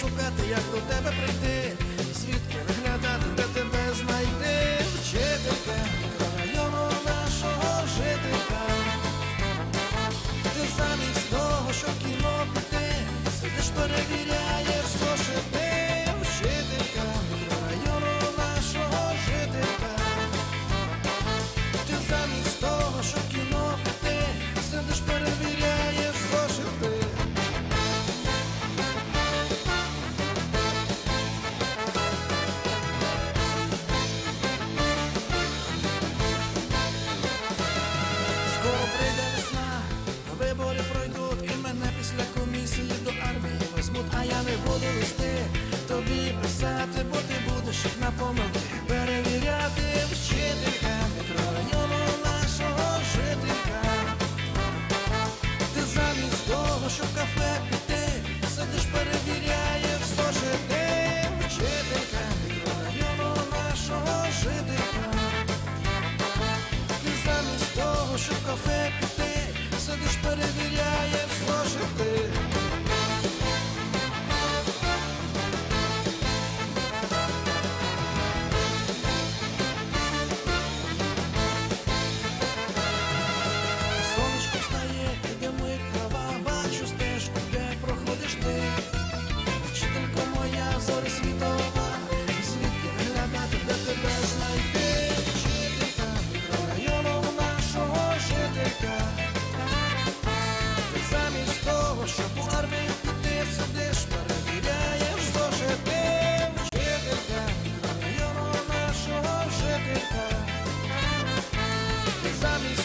Шукати, як до тебе прийти, звідки виглядати, де тебе знайти, вчителька мікрорайону нашого жителька. Ти замість para girar писати, бо ти будеш на напоминати. сидиш, перевіряєш зожити. Жителька, району нашого жителька. Ти замість